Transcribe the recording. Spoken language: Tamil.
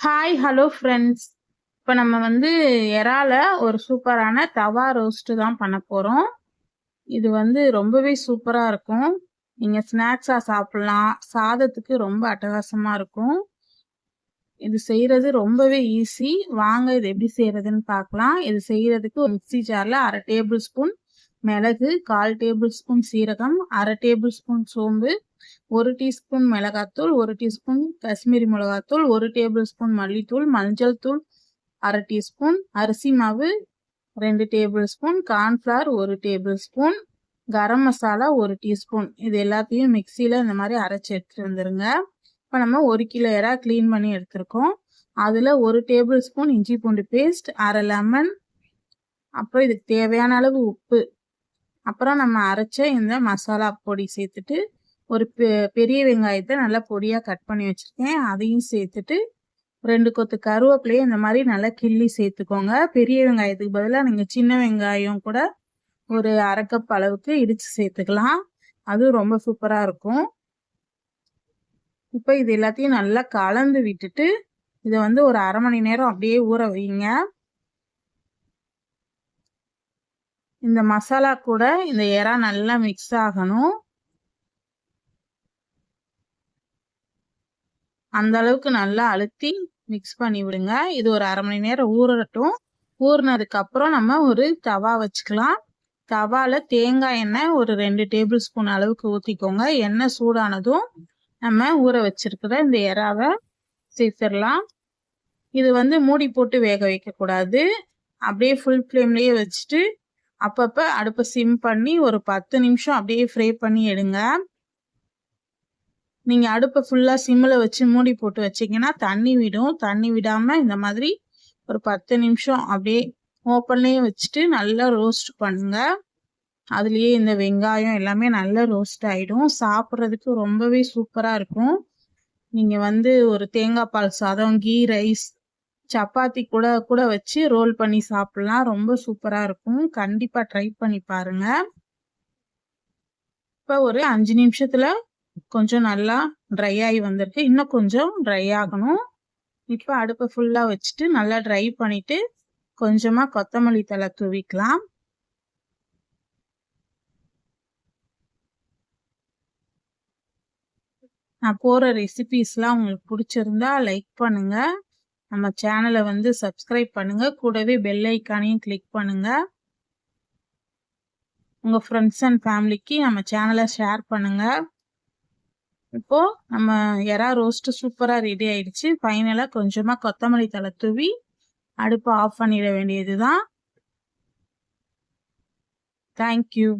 ஹாய் ஹலோ ஃப்ரெண்ட்ஸ் இப்போ நம்ம வந்து இறால ஒரு சூப்பரான தவா ரோஸ்ட்டு தான் பண்ண போகிறோம் இது வந்து ரொம்பவே சூப்பராக இருக்கும். நீங்கள் ஸ்நாக்ஸாக சாப்பிட்லாம். சாதத்துக்கு ரொம்ப அட்டகாசமாக இருக்கும். இது செய்கிறது ரொம்பவே ஈஸி வாங்க இது எப்படி செய்கிறதுன்னு பார்க்கலாம். இது செய்கிறதுக்கு ஒரு மிக்சி ஜாரில் அரை டேபிள் ஸ்பூன் மிளகு கால் டேபிள் ஸ்பூன் சீரகம் அரை டேபிள் ஸ்பூன் சோம்பு ஒரு டீஸ்பூன் மிளகாத்தூள் ஒரு டீஸ்பூன் காஷ்மீரி மிளகாத்தூள் ஒரு டேபிள் ஸ்பூன் மல்லித்தூள் மஞ்சள் தூள் அரை டீஸ்பூன் அரிசி மாவு ரெண்டு டேபிள் ஸ்பூன் கார்ன்ஃப்ளவர் ஒரு டேபிள் ஸ்பூன் கரம் மசாலா ஒரு டீஸ்பூன். இது எல்லாத்தையும் மிக்சியில் இந்த மாதிரி அரைச்சி எடுத்துட்டு வந்துருங்க. இப்போ நம்ம ஒரு கிலோ இறா க்ளீன் பண்ணி எடுத்திருக்கோம். அதில் ஒரு டேபிள் ஸ்பூன் இஞ்சி பூண்டு பேஸ்ட் அரை லெமன் அப்புறம் இதுக்கு தேவையான அளவு உப்பு. அப்புறம் நம்ம அரைச்ச இந்த மசாலா பொடி சேர்த்துட்டு ஒரு பெரிய வெங்காயத்தை நல்லா பொடியாக கட் பண்ணி வச்சுருக்கேன். அதையும் சேர்த்துட்டு ரெண்டு கொத்து கருவேப்பிலையும் இந்த மாதிரி நல்லா கிள்ளி சேர்த்துக்கோங்க. பெரிய வெங்காயத்துக்கு பதிலாக நீங்கள் சின்ன வெங்காயம் கூட ஒரு அரைக்கப் அளவுக்கு இடித்து சேர்த்துக்கலாம். அதுவும் ரொம்ப சூப்பராக இருக்கும். இப்போ இது எல்லாத்தையும் நல்லா கலந்து விட்டுட்டு இதை வந்து ஒரு அரை மணி நேரம் அப்படியே ஊற வைங்க. இந்த மசாலா கூட இந்த இறா நல்லா மிக்ஸ் ஆகணும். அந்த அளவுக்கு நல்லா அழுத்தி மிக்ஸ் பண்ணி விடுங்க. இது ஒரு அரை மணி நேரம் ஊறட்டும். ஊறினதுக்கு அப்புறம் நம்ம ஒரு தவா வச்சுக்கலாம். தவால தேங்காய் எண்ணெய் ஒரு ரெண்டு டேபிள் ஸ்பூன் அளவுக்கு ஊற்றிக்கோங்க எண்ணெய் சூடானதும் நம்ம ஊற வச்சிருக்கிற இந்த இறாவை சேர்த்துடலாம். இது வந்து மூடி போட்டு வேக வைக்கக்கூடாது. அப்படியே ஃபுல் ஃப்ளேம்லேயே வச்சுட்டு அப்பப்போ அடுப்பை சிம் பண்ணி ஒரு பத்து நிமிஷம் அப்படியே ஃப்ரை பண்ணி எடுங்க. நீங்கள் அடுப்பை ஃபுல்லாக சிம்மில் வச்சு மூடி போட்டு வச்சிங்கன்னா தண்ணி விடும். தண்ணி விடாமல் இந்த மாதிரி ஒரு பத்து நிமிஷம் அப்படியே ஓப்பன்லேயே வச்சுட்டு நல்லா ரோஸ்ட் பண்ணுங்க. அதுலேயே இந்த வெங்காயம் எல்லாமே நல்லா ரோஸ்ட் ஆகிடும் சாப்பிட்றதுக்கு ரொம்பவே சூப்பராக இருக்கும். நீங்கள் வந்து ஒரு தேங்காய் பால் சாதம் கீ ரைஸ் சப்பாத்தி கூட கூட வச்சு ரோல் பண்ணி சாப்பிட்லாம். ரொம்ப சூப்பராக இருக்கும். கண்டிப்பாக ட்ரை பண்ணி பாருங்கள் இப்போ ஒரு அஞ்சு நிமிஷத்தில் கொஞ்சம் நல்லா ட்ரை ஆகி வந்திருக்கு. இன்னும் கொஞ்சம் ட்ரை ஆகணும். இப்போ அடுப்பை ஃபுல்லாக வச்சுட்டு நல்லா ட்ரை பண்ணிவிட்டு கொஞ்சமாக கொத்தமல்லி தலை தூவிக்கலாம். நான் போகிற ரெசிபீஸ்லாம் உங்களுக்கு பிடிச்சிருந்தா லைக் பண்ணுங்கள் நம்ம சேனலை வந்து சப்ஸ்கிரைப் பண்ணுங்கள் கூடவே பெல் ஐக்கானையும் கிளிக் பண்ணுங்கள் உங்கள் ஃப்ரெண்ட்ஸ் அண்ட் ஃபேமிலிக்கு நம்ம சேனலை ஷேர் பண்ணுங்கள் இப்போது நம்ம எறா ரோஸ்ட்டு சூப்பராக ரெடி ஆயிடுச்சு. ஃபைனலாக கொஞ்சமாக கொத்தமல்லி தலை தூவி அடுப்பை ஆஃப் பண்ணிட வேண்டியது தான் தேங்க்யூ